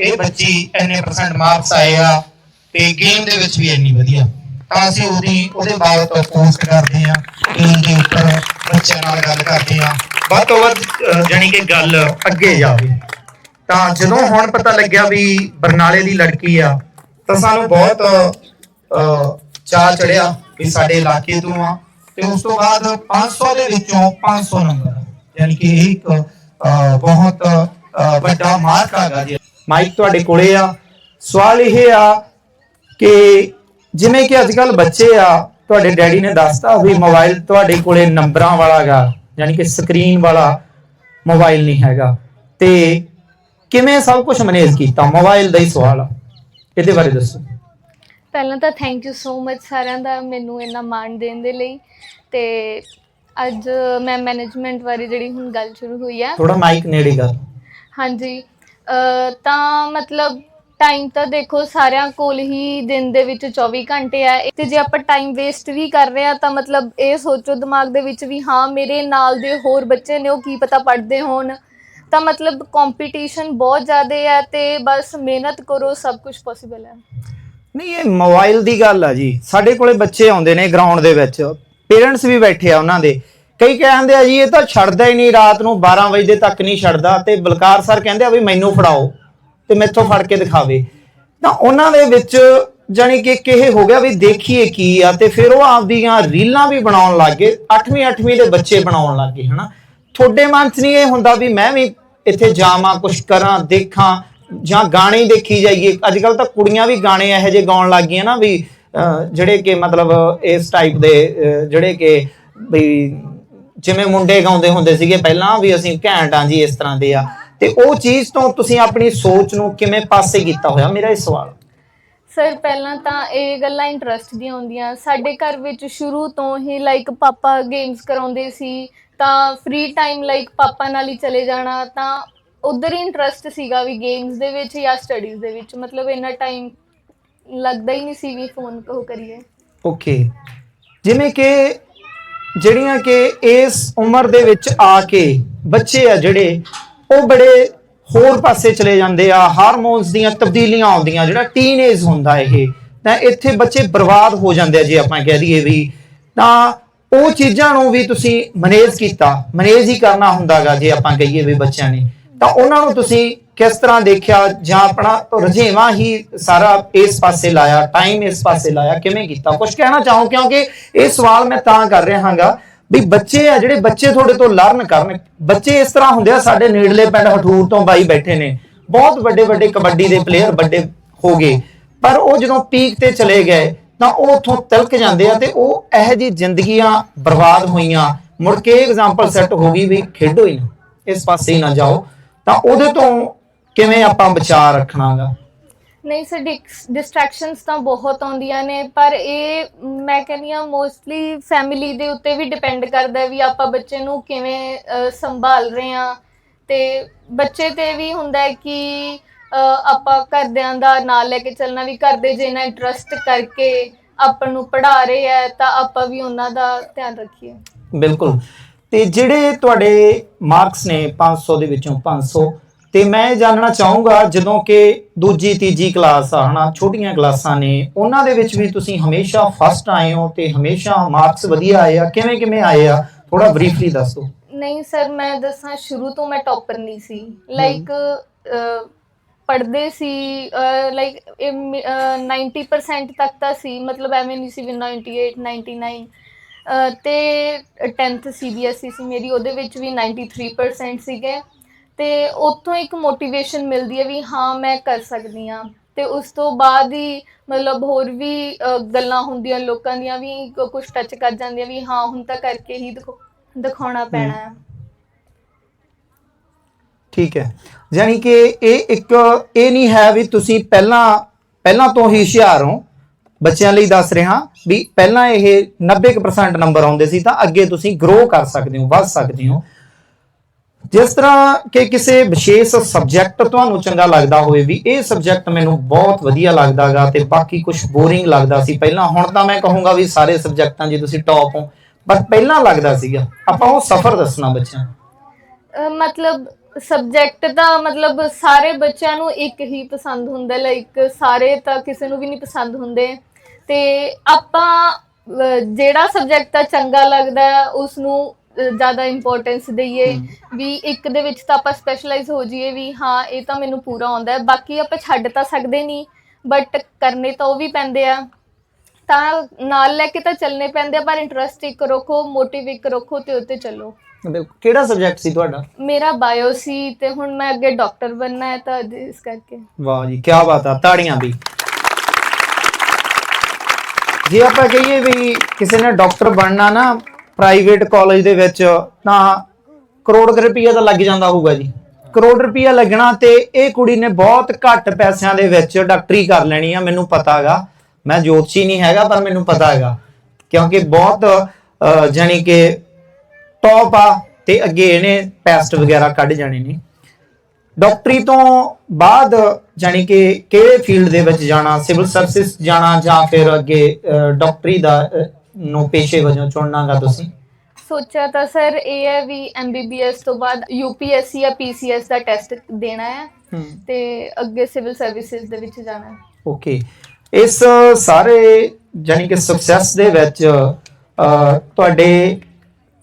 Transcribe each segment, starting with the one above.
ਇਹ ਬੱਚੀ ਇੰਨੇ ਪਰਸੈਂਟ ਮਾਰਕਸ ਆਏ ਆ ਤੇ ਗੇਮ ਦੇ ਵਿੱਚ ਵੀ ਇੰਨੀ ਵਧੀਆ। ਤਾਂ ਅਸੀਂ ਉਹਦੀ ਉਹਦੇ ਬਾਬਤ ਪੋਸਟ ਕਰਦੇ ਆ ਪੇਜ ਦੇ ਉੱਪਰ ਬੱਚਿਆਂ ਨਾਲ ਗੱਲ ਕਰਦੇ ਆ ਵੱਧ ਤੋਂ ਵੱਧ ਅਹ, ਕਿ ਗੱਲ ਅੱਗੇ ਜਾਵੇ। ਤਾਂ ਜਦੋਂ ਹੁਣ ਪਤਾ ਲੱਗਿਆ ਵੀ ਬਰਨਾਲੇ ਦੀ ਲੜਕੀ ਆ ਤਾਂ ਸਾਨੂੰ ਬਹੁਤ ਅਹ, ਚਾਅ ਚੜਿਆ ਵੀ ਸਾਡੇ ਇਲਾਕੇ ਤੋਂ ਆ। ਤੇ ਉਸ ਤੋਂ ਬਾਅਦ 500 ਦੇ ਵਿੱਚੋਂ 500 ਨੰਬਰ ਯਾਨੀ ਕਿ ਇਹ ਇੱਕ ਅਹ, ਬਹੁਤ ਅਹ, ਵੱਡਾ ਮਾਰਕ ਆਗਾ ਜੀ। ਮਾਈਕ ਤੁਹਾਡੇ ਕੋਲੇ ਆ। ਸਵਾਲ ਇਹ ਆ ਕਿ ਜਿਵੇਂ ਕਿ ਅੱਜ ਕੱਲ ਬੱਚੇ ਆ ਤੁਹਾਡੇ ਡੈਡੀ ਨੇ ਦੱਸਤਾ ਵੀ ਮੋਬਾਈਲ ਤੁਹਾਡੇ ਕੋਲੇ ਨੰਬਰਾਂ ਵਾਲਾਗਾ ਯਾਨੀ ਕਿ ਸਕਰੀਨ ਵਾਲਾ ਮੋਬਾਈਲ ਨਹੀਂ ਹੈਗਾ। ਤੇ ਕਿਵੇਂ ਸਭ ਕੁਝ ਮੈਨੇਜ ਕੀਤਾ? ਮੋਬਾਈਲ ਦਾ ਹੀ ਸਵਾਲ ਆ। ਇਹਦੇ ਬਾਰੇ ਦੱਸੋ। ਪਹਿਲਾਂ ਤਾਂ ਥੈਂਕ ਯੂ ਸੋ ਮਚ ਸਾਰਿਆਂ ਦਾ ਮੈਨੂੰ ਇੰਨਾ ਮਾਣ ਦੇਣ ਦੇ ਲਈ। ਤੇ ਅੱਜ ਮੈਂ ਮੈਨੇਜਮੈਂਟ ਬਾਰੇ ਜਿਹੜੀ ਹੁਣ ਗੱਲ ਸ਼ੁਰੂ ਹੋਈ ਹੈ ਥੋੜਾ ਮਾਈਕ ਨੇੜੇ ਕਰ। ਹਾਂਜੀ। ਅਹ ਤਾਂ ਮਤਲਬ ਟਾਈਮ ਤਾਂ ਦੇਖੋ ਸਾਰਿਆਂ ਕੋਲ ਹੀ ਦਿਨ ਦੇ ਵਿੱਚ 24 ਘੰਟੇ ਆ। ਤੇ ਜੇ ਆਪਾਂ ਟਾਈਮ ਵੇਸਟ ਵੀ ਕਰ ਰਹੇ ਆ ਤਾਂ ਮਤਲਬ ਇਹ ਸੋਚੋ ਦਿਮਾਗ ਦੇ ਵਿੱਚ ਵੀ ਹਾਂ, ਮੇਰੇ ਨਾਲ ਦੇ ਹੋਰ ਬੱਚੇ ਨੇ ਉਹ ਕੀ ਪਤਾ ਪੜ੍ਹਦੇ ਹੋਣ। ਤਾਂ ਮਤਲਬ ਕੰਪੀਟੀਸ਼ਨ ਬਹੁਤ ਜ਼ਿਆਦਾ ਹੈ ਤੇ ਬਸ ਮਿਹਨਤ ਕਰੋ, ਸਭ ਕੁਝ ਪੋਸੀਬਲ ਹੈ ਨਹੀਂ, ਇਹ ਮੋਬਾਈਲ ਦੀ ਗੱਲ ਆ ਜੀ। ਸਾਡੇ ਕੋਲੇ ਬੱਚੇ ਆਉਂਦੇ ਨੇ ਗਰਾਊਂਡ ਦੇ ਵਿੱਚ। ਪੇਰੈਂਟਸ ਵੀ ਬੈਠੇ ਆ ਉਹਨਾਂ ਦੇ। ਕਈ ਕਹਿੰਦੇ ਆ ਜੀ ਇਹ ਤਾਂ ਛੱਡਦਾ ਹੀ ਨਹੀਂ ਰਾਤ ਨੂੰ 12 ਵਜੇ ਤੱਕ ਨਹੀਂ ਛੱਡਦਾ ਤੇ ਬਲਕਾਰ ਸਰ ਕਹਿੰਦੇ ਆ ਵੀ ਮੈਨੂੰ ਫੜਾਓ ਤੇ ਮੈਥੋਂ ਫੜ ਕੇ ਦਿਖਾਵੇ। ਤਾਂ ਉਹਨਾਂ ਦੇ ਵਿੱਚ ਜਾਣੀ ਕਿ ਕਿਹੇ ਹੋ ਗਿਆ ਵੀ ਦੇਖੀਏ ਕੀ ਆ ਤੇ ਫਿਰ ਉਹ ਆਪਦੀਆਂ ਰੀਲਾਂ ਵੀ ਬਣਾਉਣ ਲੱਗ ਗਏ 8ਵੀਂ 8ਵੀਂ ਦੇ ਬੱਚੇ ਬਣਾਉਣ ਲੱਗ ਗਏ ਹਨਾ। ਤੁਹਾਡੇ ਮਨ 'ਚ ਨਹੀਂ ਇਹ ਹੁੰਦਾ ਵੀ ਮੈਂ ਵੀ ਇੱਥੇ ਜਾਵਾਂ ਕੁਝ ਕਰਾਂ ਦੇਖਾਂ ਜਾਂ ਗਾਣੇ ਦੇਖੀ ਜਾਈਏ। ਅੱਜ ਕੱਲ ਤਾਂ ਕੁੜੀਆਂ ਵੀ ਗਾਣੇ ਇਹੋ ਜਿਹੇ ਗਾਉਣ ਲੱਗ ਗਈਆਂ ਨਾ ਵੀ ਅਹ, ਜਿਹੜੇ ਕਿ ਮਤਲਬ ਇਸ ਟਾਈਪ ਦੇ ਜਿਹੜੇ ਕਿ ਵੀ ਜਿਵੇਂ ਮੁੰਡੇ ਗਾਉਂਦੇ ਹੁੰਦੇ ਸੀਗੇ ਪਹਿਲਾਂ ਵੀ ਅਸੀਂ ਘੈਂਟ ਆਂ ਜੀ ਇਸ ਤਰ੍ਹਾਂ ਦੇ ਆ। ਤੇ ਉਹ ਚੀਜ਼ ਤੋਂ ਤੁਸੀਂ ਆਪਣੀ ਸੋਚ ਨੂੰ ਕਿਵੇਂ ਪਾਸੇ ਕੀਤਾ ਹੋਇਆ? ਮੇਰਾ ਇਹ ਸਵਾਲ। ਸਰ ਪਹਿਲਾਂ ਤਾਂ ਇਹ ਗੱਲਾਂ ਇੰਟਰਸਟ ਦੀਆਂ ਹੁੰਦੀਆਂ। ਸਾਡੇ ਘਰ ਵਿੱਚ ਸ਼ੁਰੂ ਤੋਂ ਹੀ ਲਾਈਕ ਪਾਪਾ ਗੇਮਸ ਕਰਾਉਂਦੇ ਸੀ ਤਾਂ ਫ੍ਰੀ ਟਾਈਮ ਲਾਈਕ ਪਾਪਾ ਨਾਲ ਹੀ ਚਲੇ ਜਾਣਾ ਤਾਂ ਉਧਰ ਹੀ ਇੰਟਰਸਟ ਸੀਗਾ ਵੀ ਗੇਮਸ ਦੇ ਵਿੱਚ ਜਾਂ ਸਟੱਡੀਜ਼ ਦੇ ਵਿੱਚ। ਮਤਲਬ ਇੰਨਾ ਟਾਈਮ ਲੱਗਦਾ ਹੀ ਨਹੀਂ ਸੀ ਵੀ ਫੋਨ ਕੋ ਕਰੀਏ। ਓਕੇ ਜਿਵੇਂ ਕਿ ਜਿਹੜੀਆਂ ਕਿ ਇਸ ਉਮਰ ਦੇ ਵਿੱਚ ਆ ਕੇ ਬੱਚੇ ਆ ਜਿਹੜੇ, ਉਹ ਬੜੇ ਹੋਰ ਪਾਸੇ ਚਲੇ ਜਾਂਦੇ ਆ, ਹਾਰਮੋਨਸ ਦੀਆਂ ਤਬਦੀਲੀਆਂ ਆਉਂਦੀਆਂ, ਜਿਹੜਾ ਟੀਨੇਜ ਹੁੰਦਾ ਇਹ, ਤਾਂ ਇੱਥੇ ਬੱਚੇ ਬਰਬਾਦ ਹੋ ਜਾਂਦੇ ਆ ਜੇ ਆਪਾਂ ਕਹਿ ਦਈਏ ਵੀ। ਤਾਂ ਉਹ ਚੀਜ਼ਾਂ ਨੂੰ ਵੀ ਤੁਸੀਂ ਮੈਨੇਜ ਕੀਤਾ ਮੈਨੇਜ ਹੀ ਕਰਨਾ ਹੁੰਦਾਗਾ ਜੇ ਆਪਾਂ ਕਹੀਏ ਵੀ ਬੱਚਿਆਂ ਨੇ। ਤਾਂ ਉਹਨਾਂ ਨੂੰ ਤੁਸੀਂ ਕਿਸ ਤਰ੍ਹਾਂ ਦੇਖਿਆ? ਜਾਂ ਆਪਣਾ ਰੁਝੇਵਾਂ ਹੀ ਸਾਰਾ ਇਸ ਪਾਸੇ ਲਾਇਆ ਟਾਈਮ ਇਸ ਪਾਸੇ ਲਾਇਆ, ਕਿਵੇਂ ਕੀਤਾ? ਕੁਝ ਕਹਿਣਾ ਚਾਹੋ? ਕਿਉਂਕਿ ਇਹ ਸਵਾਲ ਮੈਂ ਤਾਂ ਕਰ ਰਿਹਾ ਹਾਂਗਾ ਵੀ ਬੱਚੇ ਆ ਜਿਹੜੇ ਬੱਚੇ ਤੁਹਾਡੇ ਤੋਂ ਲਰਨ ਕਰਨ, ਬੱਚੇ ਇਸ ਤਰ੍ਹਾਂ ਹੁੰਦੇ ਆ, ਸਾਡੇ ਨੇੜਲੇ ਪਿੰਡ ਹਠੂਰ ਤੋਂ ਬਾਈ ਬੈਠੇ ਨੇ। ਬਹੁਤ ਵੱਡੇ ਵੱਡੇ ਕਬੱਡੀ ਦੇ ਪਲੇਅਰ ਵੱਡੇ ਹੋ ਗਏ। ਪਰ ਉਹ ਜਦੋਂ ਪੀਕ ਤੇ ਚਲੇ ਗਏ, ਤਾਂ ਉਹ ਉੱਥੋਂ ਤਿਲਕ ਜਾਂਦੇ ਆ ਤੇ ਉਹ ਇਹੋ ਜਿਹੀ ਜ਼ਿੰਦਗੀਆਂ ਬਰਬਾਦ ਹੋਈਆਂ। ਮੁੜ ਕੇ ਐਗਜ਼ਾਮਪਲ ਸੈੱਟ ਹੋ ਗਈ ਵੀ ਖੇਡੋ ਹੀ ਨਾ। ਇਸ ਪਾਸੇ ਹੀ ਨਾ ਜਾਓ। ਤਾਂ ਉਹਦੇ ਤੋਂ ਕਿਵੇਂ ਆਪਾਂ ਵਿਚਾਰ ਰੱਖਣਾਗਾ? ਨਹੀਂ ਸਰ ਡਿਸਟਰੈਕਸ਼ਨਸ ਤਾਂ ਬਹੁਤ ਆਉਂਦੀਆਂ ਨੇ ਪਰ ਇਹ ਮੈਂ ਕਹਿੰਦੀ ਆ ਮੋਸਟਲੀ ਫੈਮਿਲੀ ਦੇ ਉੱਤੇ ਵੀ ਡਿਪੈਂਡ ਕਰਦਾ ਹੈ ਵੀ ਆਪਾਂ ਬੱਚੇ ਨੂੰ ਕਿਵੇਂ ਸੰਭਾਲ ਰਹੇ ਆ ਤੇ ਬੱਚੇ ਤੇ ਵੀ ਹੁੰਦਾ ਹੈ ਕਿ ਆਪਾਂ ਘਰਦਿਆਂ ਦਾ ਨਾਲ ਲੈ ਕੇ ਚੱਲਣਾ ਵੀ ਕਰਦੇ ਜੇ ਨਾ ਇੰਟਰਸਟ ਕਰਕੇ ਆਪਾਂ ਨੂੰ ਪੜ੍ਹਾ ਰਹੇ ਆ ਤਾਂ ਆਪਾਂ ਵੀ ਉਹਨਾਂ ਦਾ ਧਿਆਨ ਰੱਖੀਏ। ਬਿਲਕੁਲ। ਤੇ ਜਿਹੜੇ ਤੁਹਾਡੇ ਮਾਰਕਸ ਨੇ 500 ਦੇ ਵਿੱਚੋਂ 500 ਤੇ ਮੈਂ ਇਹ ਜਾਣਨਾ ਚਾਹੂੰਗਾ ਜਦੋਂ ਕਿ ਦੂਜੀ ਤੀਜੀ ਕਲਾਸ ਆ ਹਨਾ ਛੋਟੀਆਂ ਕਲਾਸਾਂ ਨੇ ਉਹਨਾਂ ਦੇ ਵਿੱਚ ਵੀ ਤੁਸੀਂ ਹਮੇਸ਼ਾ ਫਸਟ ਆਏ ਹੋ ਤੇ ਹਮੇਸ਼ਾ ਮਾਰਕਸ ਵਧੀਆ ਆਏ ਆ। ਕਿਵੇਂ ਕਿਵੇਂ ਆਏ ਆ? ਥੋੜਾ ਬਰੀਫਲੀ ਦੱਸੋ। ਨਹੀਂ ਸਰ ਮੈਂ ਦੱਸਾਂ ਸ਼ੁਰੂ ਤੋਂ ਮੈਂ ਟੌਪਰ ਨਹੀਂ ਸੀ। ਲਾਈਕ ਪੜ੍ਹਦੇ ਸੀ ਲਾਈਕ 90% ਤੱਕ ਤਾਂ ਸੀ ਮਤਲਬ ਐਵੇਂ ਨਹੀਂ ਸੀ ਵੀ 98 99 ਅਹ, ਤੇ 10th ਸੀਬੀਐਸਈ ਸੀ ਮੇਰੀ ਉਹਦੇ ਵਿੱਚ ਵੀ 93% ਸੀਗੇ। ਤੇ ਉੱਥੋਂ ਇੱਕ ਮੋਟੀਵੇਸ਼ਨ ਮਿਲਦੀ ਹੈ ਵੀ ਹਾਂ ਮੈਂ ਕਰ ਸਕਦੀ ਹਾਂ। ਤੇ ਉਸ ਤੋਂ ਬਾਅਦ ਹੀ ਮਤਲਬ ਹੋਰ ਵੀ ਗੱਲਾਂ ਹੁੰਦੀਆਂ ਲੋਕਾਂ ਦੀਆਂ ਵੀ ਕੁਝ ਟੱਚ ਕਰ ਜਾਂਦੀਆਂ ਵੀ ਹਾਂ ਹੁਣ ਤਾਂ ਕਰਕੇ ਹੀ ਦਿਖਾਉਣਾ ਪੈਣਾ ਹੈ। ਠੀਕ ਹੈ। ਯਾਨੀ ਕਿ ਇਹ ਇੱਕ ਇਹ ਨਹੀਂ ਹੈ ਵੀ ਤੁਸੀਂ ਪਹਿਲਾਂ ਪਹਿਲਾਂ ਤੋਂ ਹੀ ਹੁਸ਼ਿਆਰ ਹੋ। ਬੱਚਿਆਂ ਲਈ ਦੱਸ ਰਿਹਾ ਵੀ ਪਹਿਲਾਂ ਇਹ 90% ਨੰਬਰ ਆਉਂਦੇ ਸੀ ਤਾਂ ਅੱਗੇ ਤੁਸੀਂ ਗਰੋ ਕਰ ਸਕਦੇ ਹੋ, ਵੱਧ ਸਕਦੇ ਹੋ। ਜਿਸ ਤਰ੍ਹਾਂ ਕਿ ਕਿਸੇ ਵਿਸ਼ੇਸ਼ ਸਬਜੈਕਟ ਤੁਹਾਨੂੰ ਚੰਗਾ ਲੱਗਦਾ ਹੋਵੇ ਵੀ ਇਹ ਸਬਜੈਕਟ ਮੈਨੂੰ ਬਹੁਤ ਵਧੀਆ ਲੱਗਦਾਗਾ ਤੇ ਬਾਕੀ ਕੁਝ ਬੋਰਿੰਗ ਲੱਗਦਾ ਸੀ। ਪਹਿਲਾਂ ਹੁਣ ਤਾਂ ਮੈਂ ਕਹੂੰਗਾ ਵੀ ਸਾਰੇ ਸਬਜੈਕਟਾਂ 'ਚ ਤੁਸੀਂ ਟੌਪ ਹੋ, ਪਰ ਪਹਿਲਾਂ ਲੱਗਦਾ ਸੀਗਾ। ਆਪਾਂ ਉਹ ਸਫਰ ਦੱਸਣਾ ਬੱਚਿਆਂ ਨੂੰ। ਮਤਲਬ ਸਬਜੈਕਟ ਤਾਂ ਮਤਲਬ ਸਾਰੇ ਬੱਚਿਆਂ ਨੂੰ ਇੱਕ ਹੀ ਪਸੰਦ ਹੁੰਦਾ ਲਾਈਕ ਸਾਰੇ ਤਾਂ ਕਿਸੇ ਨੂੰ ਵੀ ਨਹੀਂ ਪਸੰਦ ਹੁੰਦੇ। ਤੇ ਆਪਾਂ ਜਿਹੜਾ ਸਬਜੈਕਟ ਤਾਂ ਚੰਗਾ ਲੱਗਦਾ ਉਸ ਨੂੰ ਜ਼ਿਆਦਾ ਇੰਪੋਰਟੈਂਸ ਦਈਏ। ਵੀ ਇੱਕ ਦੇ ਵਿੱਚ ਤਾਂ ਆਪਾਂ ਸਪੈਸ਼ਲਾਈਜ਼ ਹੋ ਜਾਈਏ ਵੀ ਹਾਂ ਇਹ ਤਾਂ ਮੈਨੂੰ ਪੂਰਾ ਆਉਂਦਾ ਹੈ। ਬਾਕੀ ਆਪਾਂ ਛੱਡ ਤਾਂ ਸਕਦੇ ਨਹੀਂ ਬਟ ਕਰਨੇ ਤਾਂ ਉਹ ਵੀ ਪੈਂਦੇ ਆ। ਤਾਂ ਨਾਲ ਲੈ ਕੇ ਤਾਂ ਚੱਲਣੇ ਪੈਂਦੇ ਆ ਪਰ ਇੰਟਰਸਟ ਇੱਕ ਰੱਖੋ ਮੋਟਿਵ ਇੱਕ ਰੱਖੋ ਤੇ ਉੱਤੇ ਚੱਲੋ। ਬਿਲਕੁਲ ਕਿਹੜਾ ਸਬਜੈਕਟ ਸੀ ਤੁਹਾਡਾ? ਮੇਰਾ ਬਾਇਓ ਸੀ ਤੇ ਹੁਣ ਮੈਂ ਅੱਗੇ ਡਾਕਟਰ ਬਣਨਾ ਹੈ ਤਾਂ ਇਸ ਕਰਕੇ। ਵਾਹ ਜੀ ਕੀ ਬਾਤ ਆ ਤਾੜੀਆਂ ਵੀ ਜੇ ਆਪਾਂ ਕਹੀਏ ਵੀ ਕਿਸੇ ਨੇ ਡਾਕਟਰ ਬਣਨਾ ਨਾ ਪ੍ਰਾਈਵੇਟ ਕਾਲਜ ਦੇ ਵਿੱਚ ਤਾਂ ਕਰੋੜ ਰੁਪਈਆ ਤਾਂ ਲੱਗ ਜਾਂਦਾ ਹੋਊਗਾ ਜੀ। ਕਰੋੜ ਰੁਪਈਆ ਲੱਗਣਾ ਤੇ ਇਹ ਕੁੜੀ ਨੇ ਬਹੁਤ ਘੱਟ ਪੈਸਿਆਂ ਦੇ ਵਿੱਚ ਡਾਕਟਰੀ ਕਰ ਲੈਣੀ ਆ ਮੈਨੂੰ ਪਤਾ ਹੈਗਾ। ਮੈਂ ਜੋਤਸ਼ੀ ਨਹੀਂ ਹੈਗਾ ਪਰ ਮੈਨੂੰ ਪਤਾ ਹੈਗਾ। ਕਿਉਂਕਿ ਬਹੁਤ ਅਹ, ਜਾਣੀ ਕਿ ਟੌਪ ਆ ਤੇ ਅੱਗੇ ਇਹਨੇ ਪੈਸਟ ਵਗੈਰਾ ਕੱਢ ਜਾਣੇ ਨੇ। ਡਾਕਟਰੀ ਤੋਂ ਬਾਅਦ ਜਾਣੀ ਕਿ ਕਿਹੜੇ ਫੀਲਡ ਦੇ ਵਿੱਚ ਜਾਣਾ ਸਿਵਲ ਸਰਵਿਸ ਜਾਣਾ ਜਾਂ ਫਿਰ ਅੱਗੇ ਡਾਕਟਰੀ ਦਾ ਨੂੰ ਪੇਸ਼ੇ ਵਜੋਂ ਚੁਣਨਾਗਾ ਤੁਸੀਂ? ਸੋਚਿਆ ਤਾਂ ਸਰ ਇਹ ਹੈ ਵੀ ਐਮਬੀਬੀਐਸ ਤੋਂ ਬਾਅਦ ਯੂਪੀਐਸਸੀ ਜਾਂ ਪੀਸੀਐਸ ਦਾ ਟੈਸਟ ਦੇਣਾ ਹੈ ਤੇ ਅੱਗੇ ਸਿਵਲ ਸਰਵਿਸਿਜ਼ ਦੇ ਵਿੱਚ ਜਾਣਾ ਹੈ। ਓਕੇ। ਇਸ ਸਾਰੇ ਜਾਣੀ ਕਿ ਸਕਸੈਸ ਦੇ ਵਿੱਚ ਤੁਹਾਡੇ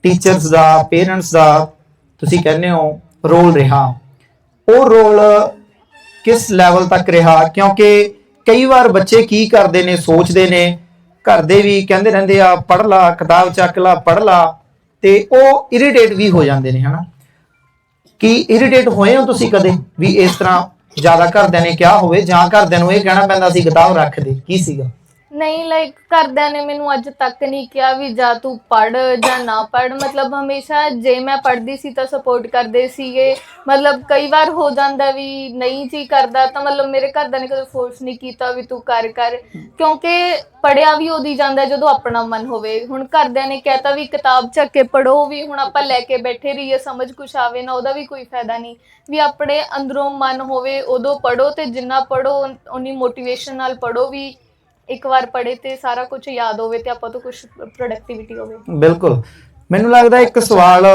ਟੀਚਰਸ ਦਾ ਪੇਰੈਂਟਸ ਦਾ ਤੁਸੀਂ ਕਹਿੰਦੇ ਹੋ ਰੋਲ ਰਿਹਾ। ਉਹ ਰੋਲ ਕਿਸ ਲੈਵਲ ਤੱਕ ਰਿਹਾ? ਕਿਉਂਕਿ ਕਈ ਵਾਰ ਬੱਚੇ ਕੀ ਕਰਦੇ ਨੇ, ਸੋਚਦੇ ਨੇ, ਘਰ ਦੇ ਵੀ ਕਹਿੰਦੇ ਰਹਿੰਦੇ ਆ, ਪੜ੍ਹ ਲਾ, ਕਿਤਾਬ ਚੱਕ ਲਾ, ਪੜ੍ਹ ਲਾ, ਤੇ ਉਹ ਇਰੀਟੇਟ ਵੀ ਹੋ ਜਾਂਦੇ ਨੇ, ਹਨਾ? ਕੀ ਇਰੀਟੇਟ ਹੋਏ ਹੋ ਤੁਸੀਂ ਕਦੇ? ਵੀ ਇਸ ਤਰ੍ਹਾਂ ਜ਼ਿਆਦਾ ਘਰਦਿਆਂ ਨੇ ਕਿਹਾ ਹੋਵੇ ਜਾਂ ਘਰਦਿਆਂ ਨੂੰ ਇਹ ਕਹਿਣਾ ਪੈਂਦਾ ਸੀ, ਕਿਤਾਬ ਰੱਖ ਦੇ, ਕੀ ਸੀਗਾ? ਨਹੀਂ ਲਾਈਕ ਘਰਦਿਆਂ ਨੇ ਮੈਨੂੰ ਅੱਜ ਤੱਕ ਨਹੀਂ ਕਿਹਾ ਵੀ ਜਾਂ ਤੂੰ ਪੜ ਜਾਂ ਨਾ ਪੜ ਮਤਲਬ ਹਮੇਸ਼ਾ ਜੇ ਮੈਂ ਪੜਦੀ ਸੀ ਤਾਂ ਸਪੋਰਟ ਕਰਦੇ ਸੀਗੇ। ਮਤਲਬ ਕਈ ਵਾਰ ਹੋ ਜਾਂਦਾ ਵੀ ਨਹੀਂ ਜੀ ਕਰਦਾ ਤਾਂ ਮਤਲਬ ਮੇਰੇ ਘਰਦਿਆਂ ਨੇ ਕਦੇ ਫੋਰਸ ਨਹੀਂ ਕੀਤਾ ਵੀ ਤੂੰ ਕਰ ਕਰ। ਕਿਉਂਕਿ ਪੜਿਆ ਵੀ ਉਹਦੀ ਜਾਂਦਾ ਜਦੋਂ ਆਪਣਾ ਮਨ ਹੋਵੇ। ਹੁਣ ਘਰਦਿਆਂ ਨੇ ਕਹਿਤਾ ਵੀ ਕਿਤਾਬ ਚੱਕ ਕੇ ਪੜੋ ਵੀ ਹੁਣ ਆਪਾਂ ਲੈ ਕੇ ਬੈਠੇ ਰਹੀਏ, ਸਮਝ ਕੁਛ ਆਵੇ ਨਾ, ਉਹਦਾ ਵੀ ਕੋਈ ਫਾਇਦਾ ਨਹੀਂ। ਵੀ ਆਪਣੇ ਅੰਦਰੋਂ ਮਨ ਹੋਵੇ ਉਦੋਂ ਪੜੋ ਤੇ ਜਿੰਨਾ ਪੜੋ ਉਨੀ ਮੋਟੀਵੇਸ਼ਨ ਨਾਲ ਪੜੋ ਵੀ ਇੱਕ ਵਾਰ ਪੜੇ ਤੇ ਸਾਰਾ ਕੁਝ ਯਾਦ ਹੋਵੇ ਤੇ ਆਪਾਂ ਤੋਂ ਕੁਝ ਪ੍ਰੋਡਕਟਿਵਿਟੀ ਹੋਵੇ। ਬਿਲਕੁਲ। ਮੈਨੂੰ ਲੱਗਦਾ ਇੱਕ ਸਵਾਲ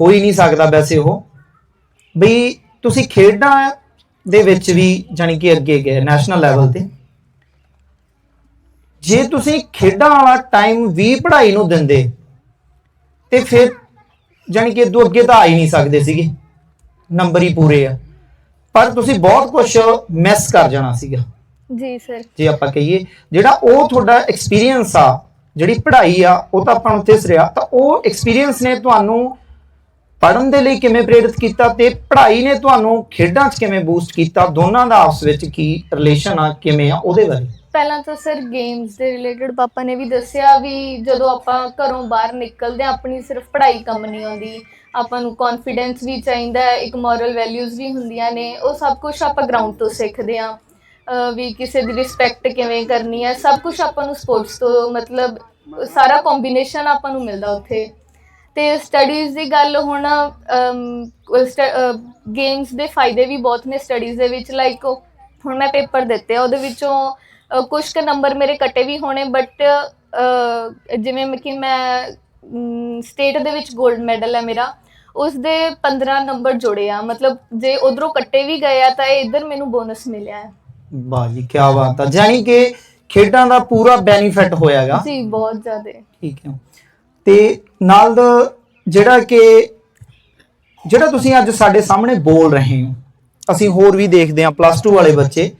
ਹੋ ਹੀ ਨਹੀਂ ਸਕਦਾ ਵੈਸੇ ਉਹ। ਬਈ ਤੁਸੀਂ ਖੇਡਾਂ ਦੇ ਵਿੱਚ ਵੀ ਜਾਣੀ ਕਿ ਅੱਗੇ ਗਏ ਨੈਸ਼ਨਲ ਲੈਵਲ ਤੇ। ਜੇ ਤੁਸੀਂ ਖੇਡਾਂ ਵਾਲਾ ਟਾਈਮ ਵੀ ਪੜ੍ਹਾਈ ਨੂੰ ਦਿੰਦੇ, ਤੇ ਫਿਰ ਜਾਣੀ ਕਿ ਇਦੋਂ ਅੱਗੇ ਤਾਂ ਆ ਹੀ ਨਹੀਂ ਸਕਦੇ ਸੀਗੇ। ਨੰਬਰ ਹੀ ਪੂਰੇ ਆ। ਪਰ ਤੁਸੀਂ ਬਹੁਤ ਕੁਝ ਮਿਸ ਕਰ ਜਾਣਾ ਸੀਗਾ। ਜੀ ਸਰ ਜੇ ਆਪਾਂ ਕਹੀਏ ਜਿਹੜਾ ਉਹ ਤੁਹਾਡਾ ਐਕਸਪੀਰੀਅੰਸ ਆ ਜਿਹੜੀ ਪੜ੍ਹਾਈ ਆ ਉਹ ਤਾਂ ਆਪਾਂ ਨੂੰ ਦਿਸ ਰਿਹਾ ਤਾਂ ਉਹ ਐਕਸਪੀਰੀਅੰਸ ਨੇ ਤੁਹਾਨੂੰ ਪੜ੍ਹਨ ਦੇ ਲਈ ਕਿਵੇਂ ਪ੍ਰੇਰਿਤ ਕੀਤਾ ਤੇ ਪੜ੍ਹਾਈ ਨੇ ਤੁਹਾਨੂੰ ਖੇਡਾਂ 'ਚ ਕਿਵੇਂ ਬੂਸਟ ਕੀਤਾ? ਦੋਨਾਂ ਦਾ ਆਪਸ ਵਿੱਚ ਕੀ ਰਿਲੇਸ਼ਨ ਆ ਕਿਵੇਂ ਆ ਉਹਦੇ ਬਾਰੇ? ਪਹਿਲਾਂ ਤਾਂ ਸਰ ਗੇਮਸ ਦੇ ਰਿਲੇਟਡ ਪਾਪਾ ਨੇ ਵੀ ਦੱਸਿਆ ਵੀ ਜਦੋਂ ਆਪਾਂ ਘਰੋਂ ਬਾਹਰ ਨਿਕਲਦੇ ਹਾਂ ਆਪਣੀ ਸਿਰਫ ਪੜ੍ਹਾਈ ਕੰਮ ਨਹੀਂ ਆਉਂਦੀ। ਆਪਾਂ ਨੂੰ ਕੌਨਫੀਡੈਂਸ ਵੀ ਚਾਹੀਦਾ ਇੱਕ ਮੋਰਲ ਵੈਲਿਊਜ਼ ਵੀ ਹੁੰਦੀਆਂ ਨੇ ਉਹ ਸਭ ਕੁਝ ਆਪਾਂ ਗਰਾਊਂਡ ਤੋਂ ਸਿੱਖਦੇ ਅਹ ਵੀ ਕਿਸੇ ਦੀ ਰਿਸਪੈਕਟ ਕਿਵੇਂ ਕਰਨੀ ਹੈ ਸਭ ਕੁਝ ਆਪਾਂ ਨੂੰ ਸਪੋਰਟਸ ਤੋਂ ਮਤਲਬ ਸਾਰਾ ਕੰਬੀਨੇਸ਼ਨ ਆਪਾਂ ਨੂੰ ਮਿਲਦਾ ਉੱਥੇ। ਤੇ ਸਟੱਡੀਜ਼ ਦੀ ਗੱਲ ਹੁਣ ਗੇਮਸ ਦੇ ਫਾਇਦੇ ਵੀ ਬਹੁਤ ਨੇ ਸਟੱਡੀਜ਼ ਦੇ ਵਿੱਚ ਲਾਈਕ ਹੁਣ ਮੈਂ ਪੇਪਰ ਦਿੱਤੇ ਆ ਉਹਦੇ ਵਿੱਚੋਂ ਅਹ, ਕੁਛ ਕੁ ਨੰਬਰ ਮੇਰੇ ਕੱਟੇ ਵੀ ਹੋਣੇ ਬਟ ਜਿਵੇਂ ਮੈਂ ਕਿ ਮੈਂ ਸਟੇਟ ਦੇ ਵਿੱਚ 골ਡ ਮੈਡਲ ਹੈ ਮੇਰਾ ਉਸ ਦੇ 15 ਨੰਬਰ ਜੁੜੇ ਆ। ਮਤਲਬ ਜੇ ਉਧਰੋਂ ਕੱਟੇ ਵੀ ਗਏ ਆ ਤਾਂ ਇੱਧਰ ਮੈਨੂੰ ਬੋਨਸ ਮਿਲਿਆ ਹੈ। ਵਾਹ ਜੀ ਕੀ ਬਾਤ ਆ। ਜਾਣੀ ਕਿ ਖੇਡਾਂ ਦਾ ਪੂਰਾ ਬੈਨੀਫਿਟ ਹੋਇਆਗਾ। ਜੀ ਬਹੁਤ ਜ਼ਿਆਦਾ। ਠੀਕ ਹੈ। ਤੇ ਨਾਲ ਦਾ ਜਿਹੜਾ ਕਿ ਜਿਹੜਾ ਤੁਸੀਂ ਅੱਜ ਸਾਡੇ ਸਾਹਮਣੇ ਬੋਲ ਰਹੇ ਹੋ ਅਸੀਂ ਹੋਰ ਵੀ ਦੇਖਦੇ ਹਾਂ ਪਲੱਸ 2 ਵਾਲੇ ਬੱਚੇ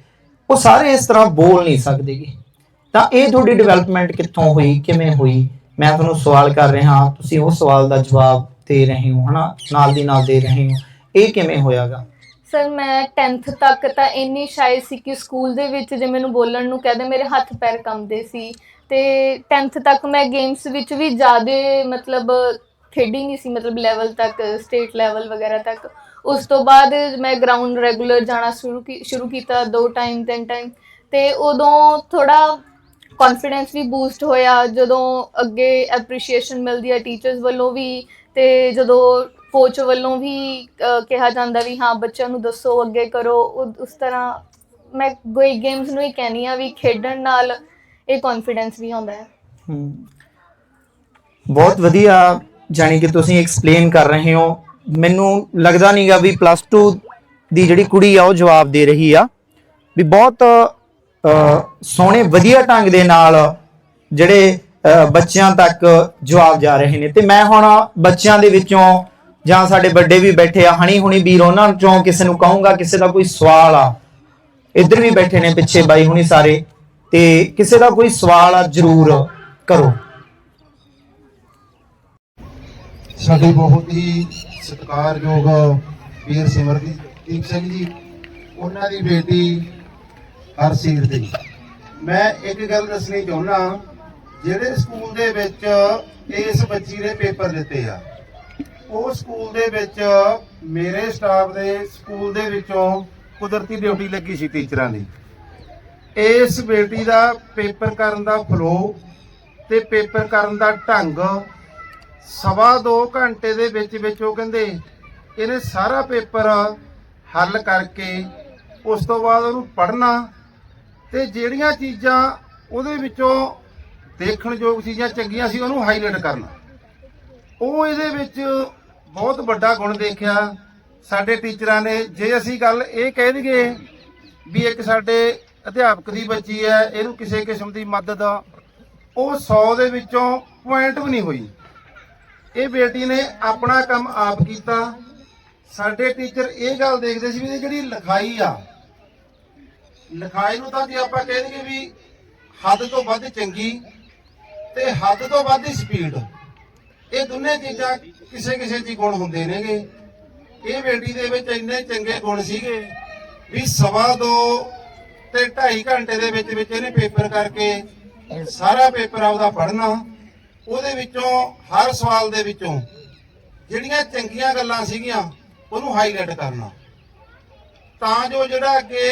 ਉਹ ਸਾਰੇ ਇਸ ਤਰ੍ਹਾਂ ਬੋਲ ਨਹੀਂ ਸਕਦੇਗੇ ਤਾਂ ਇਹ ਤੁਹਾਡੀ ਡਿਵੈਲਪਮੈਂਟ ਕਿੱਥੋਂ ਹੋਈ ਕਿਵੇਂ ਹੋਈ? ਮੈਂ ਤੁਹਾਨੂੰ ਸਵਾਲ ਕਰ ਰਿਹਾ ਹਾਂ ਤੁਸੀਂ ਉਹ ਸਵਾਲ ਦਾ ਜਵਾਬ ਦੇ ਰਹੇ ਹੋ ਹਨਾ? ਨਾਲ ਦੀ ਨਾਲ ਦੇ ਰਹੇ ਹੋ। ਇਹ ਕਿਵੇਂ ਹੋਇਆਗਾ? ਸਰ ਮੈਂ 10th ਤੱਕ ਤਾਂ ਇੰਨੀ ਸ਼ਾਇਦ ਸੀ ਕਿ ਸਕੂਲ ਦੇ ਵਿੱਚ ਜੇ ਮੈਨੂੰ ਬੋਲਣ ਨੂੰ ਕਹਦੇ ਮੇਰੇ ਹੱਥ ਪੈਰ ਕੰਬਦੇ ਸੀ। ਤੇ 10th ਤੱਕ ਮੈਂ ਗੇਮਸ ਵਿੱਚ ਵੀ ਜ਼ਿਆਦਾ ਮਤਲਬ ਖੇਡੀ ਨਹੀਂ ਸੀ, ਮਤਲਬ ਲੈਵਲ ਤੱਕ ਸਟੇਟ ਲੈਵਲ ਵਗੈਰਾ ਤੱਕ। ਉਸ ਤੋਂ ਬਾਅਦ ਮੈਂ ਗਰਾਊਂਡ ਰੈਗੂਲਰ ਜਾਣਾ ਸ਼ੁਰੂ ਕੀ, ਸ਼ੁਰੂ ਕੀਤਾ ਦੋ ਟਾਈਮ ਤਿੰਨ ਟਾਈਮ ਤੇ ਉਦੋਂ ਥੋੜਾ ਕੌਨਫੀਡੈਂਸ ਵੀ ਬੂਸਟ ਹੋਇਆ, ਜਦੋਂ ਅੱਗੇ ਐਪਰੀਸ਼ੀਏਸ਼ਨ ਮਿਲਦੀ ਹੈ ਟੀਚਰਸ ਵੱਲੋਂ ਵੀ। ਤੇ ਜਦੋਂ ਕੋਚ ਵੱਲੋਂ ਵੀ ਅਹ, ਕਿਹਾ ਜਾਂਦਾ ਵੀ ਹਾਂ ਬੱਚਿਆਂ ਨੂੰ ਦੱਸੋ ਅੱਗੇ ਕਰੋ। ਉਹ- ਉਸ ਤਰ੍ਹਾਂ ਮੈਂ ਕੋਈ ਗੇਮਸ ਨੂੰ ਹੀ ਕਹਿੰਦੀ ਆ ਵੀ ਖੇਡਣ ਨਾਲ ਇਹ ਕੌਨਫੀਡੈਂਸ ਵੀ ਆਉਂਦਾ ਹੈ। ਹਮ। ਬਹੁਤ ਵਧੀਆ ਜਾਣੀ ਕਿ ਤੁਸੀਂ ਐਕਸਪਲੇਨ ਕਰ ਰਹੇ ਹੋ। ਮੈਨੂੰ ਲੱਗਦਾ ਨਹੀਂਗਾ ਵੀ ਪਲੱਸ 2 ਦੀ ਜਿਹੜੀ ਕੁੜੀ ਆ ਉਹ ਜਵਾਬ ਦੇ ਰਹੀ ਆ। ਵੀ ਬਹੁਤ ਅ, ਸੋਹਣੇ ਵਧੀਆ ਢੰਗ ਦੇ ਨਾਲ ਜਿਹੜੇ ਅ, ਬੱਚਿਆਂ ਤੱਕ ਜਵਾਬ ਜਾ ਰਹੇ ਨੇ। ਤੇ ਮੈਂ ਹੁਣ ਬੱਚਿਆਂ ਦੇ ਵਿੱਚੋਂ ਜਾਂ ਸਾਡੇ ਵੱਡੇ ਵੀ ਬੈਠੇ ਆ, ਹਣੀ ਹੁਣੀ ਵੀਰ, ਉਹਨਾਂ ਚੋਂ ਕਿਸੇ ਨੂੰ ਕਹੂੰਗਾ, ਕਿਸੇ ਦਾ ਕੋਈ ਸਵਾਲ ਆ। ਇੱਧਰ ਵੀ ਬੈਠੇ ਨੇ ਪਿੱਛੇ ਬਾਈ ਹੁਣੀ ਸਾਰੇ, ਤੇ ਕਿਸੇ ਦਾ ਕੋਈ ਸਵਾਲ ਆ, ਜਰੂਰ ਕਰੋ। ਸਾਡੇ ਬਹੁਤ ਹੀ ਸਤਿਕਾਰਯੋਗ ਵੀਰ ਸਿਮਰਦੀਪ ਸਿੰਘ ਜੀ, ਉਹਨਾਂ ਦੀ ਬੇਟੀ ਹਰਸੀਰ ਦੀ। ਮੈਂ ਇੱਕ ਗੱਲ ਦੱਸਣੀ ਚਾਹੁੰਦਾ, ਜਿਹੜੇ ਸਕੂਲ ਦੇ ਵਿੱਚ ਇਸ ਬੱਚੀ ਨੇ ਪੇਪਰ ਦਿੱਤੇ ਆ ਉਹ ਸਕੂਲ ਦੇ ਵਿੱਚ, ਮੇਰੇ ਸਟਾਫ ਦੇ ਸਕੂਲ ਦੇ ਵਿੱਚੋਂ ਕੁਦਰਤੀ ਡਿਊਟੀ ਲੱਗੀ ਸੀ ਟੀਚਰਾਂ ਦੀ। ਇਸ ਬੇਟੀ ਦਾ ਪੇਪਰ ਕਰਨ ਦਾ ਫਲੋ ਤੇ ਪੇਪਰ ਕਰਨ ਦਾ ਢੰਗ ਸਵਾ ਦੋ ਘੰਟੇ ਦੇ ਵਿੱਚ ਵਿੱਚ ਉਹ ਕਹਿੰਦੇ, ਇਹਨੇ ਸਾਰਾ ਪੇਪਰ ਹੱਲ ਕਰਕੇ ਉਸ ਤੋਂ ਬਾਅਦ ਉਹਨੂੰ ਪੜ੍ਹਨਾ ਤੇ ਜਿਹੜੀਆਂ ਚੀਜ਼ਾਂ ਉਹਦੇ ਵਿੱਚੋਂ ਦੇਖਣਯੋਗ ਚੀਜ਼ਾਂ ਚੰਗੀਆਂ ਸੀ ਉਹਨੂੰ ਹਾਈਲਾਈਟ ਕਰਨਾ। ਉਹ ਇਹਦੇ ਵਿੱਚ ਬਹੁਤ ਵੱਡਾ ਗੁਣ ਦੇਖਿਆ। ਸਾਡੇ ਟੀਚਰਾਂ ਨੇ, ਜੇ ਅਸੀਂ ਗੱਲ ਇਹ ਕਹਿ ਦਈਏ ਵੀ ਇੱਕ ਸਾਡੇ ਅਧਿਆਪਕ ਦੀ ਬੱਚੀ ਹੈ, ਇਹਨੂੰ ਕਿਸੇ ਕਿਸਮ ਦੀ ਮਦਦ, ਉਹ 100 ਦੇ ਵਿੱਚੋਂ ਪੁਆਇੰਟ ਵੀ ਨਹੀਂ ਹੋਈ। ਇਹ ਬੇਟੀ ਨੇ ਆਪਣਾ ਕੰਮ ਆਪ ਕੀਤਾ। ਸਾਡੇ ਟੀਚਰ ਇਹ ਗੱਲ ਦੇਖਦੇ ਸੀ ਵੀ ਇਹ ਜਿਹੜੀ ਲਿਖਾਈ ਆ, ਲਿਖਾਈ ਨੂੰ ਤਾਂ ਜੇ ਆਪਾਂ ਕਹਿ ਦਈਏ ਵੀ ਹੱਦ ਤੋਂ ਵੱਧ ਚੰਗੀ ਤੇ ਹੱਦ ਤੋਂ ਵੱਧ ਸਪੀਡ ਇਹ ਦੋਨੇ ਚੀਜ਼ਾਂ ਕਿਸੇ ਕਿਸੇ ਦੀ ਗੁਣ ਹੁੰਦੇ ਨੇਗੇ। ਇਹ ਬੇਟੀ ਦੇ ਵਿੱਚ ਇੰਨੇ ਚੰਗੇ ਗੁਣ ਸੀਗੇ ਵੀ ਸਵਾ ਦੋ ਤੇ 2.5 ਘੰਟੇ ਦੇ ਵਿੱਚ ਵਿੱਚ ਇਹਨੇ ਪੇਪਰ ਕਰਕੇ ਸਾਰਾ ਪੇਪਰ ਆਪਦਾ ਪੜ੍ਹਨਾ। ਉਹਦੇ ਵਿੱਚੋਂ ਹਰ ਸਵਾਲ ਦੇ ਵਿੱਚੋਂ ਜਿਹੜੀਆਂ ਚੰਗੀਆਂ ਗੱਲਾਂ ਸੀਗੀਆਂ, ਉਹਨੂੰ ਹਾਈਲਾਈਟ ਕਰਨਾ। ਤਾਂ ਜੋ ਜਿਹੜਾ ਅੱਗੇ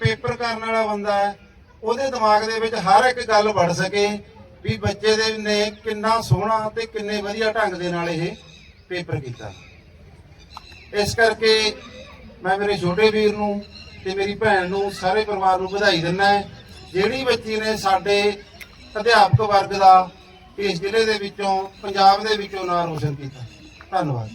ਪੇਪਰ ਕਰਨ ਵਾਲਾ ਬੰਦਾ ਹੈ, ਉਹਦੇ ਦਿਮਾਗ ਦੇ ਵਿੱਚ ਹਰ ਇੱਕ ਗੱਲ ਵੜ ਸਕੇ। ਵੀ ਬੱਚੇ ਦੇ ਨੇ ਕਿੰਨਾ ਸੋਹਣਾ ਤੇ ਕਿੰਨੇ ਵਧੀਆ ਢੰਗ ਦੇ ਨਾਲ ਇਹ ਪੇਪਰ ਕੀਤਾ। ਇਸ ਕਰਕੇ ਮੈਂ ਮੇਰੇ ਛੋਟੇ ਵੀਰ ਨੂੰ ਤੇ ਮੇਰੀ ਭੈਣ ਨੂੰ ਸਾਰੇ ਪਰਿਵਾਰ ਨੂੰ ਵਧਾਈ ਦਿੰਦਾ ਹੈ। ਜਿਹੜੀ ਬੱਚੀ ਨੇ ਸਾਡੇ ਅਧਿਆਪਕ ਵਰਗ ਦਾ ਇਸ ਜ਼ਿਲ੍ਹੇ ਦੇ ਵਿੱਚੋਂ, ਪੰਜਾਬ ਦੇ ਵਿੱਚੋਂ ਨਾਂ ਰੋਸ਼ਨ ਕੀਤਾ। ਧੰਨਵਾਦ।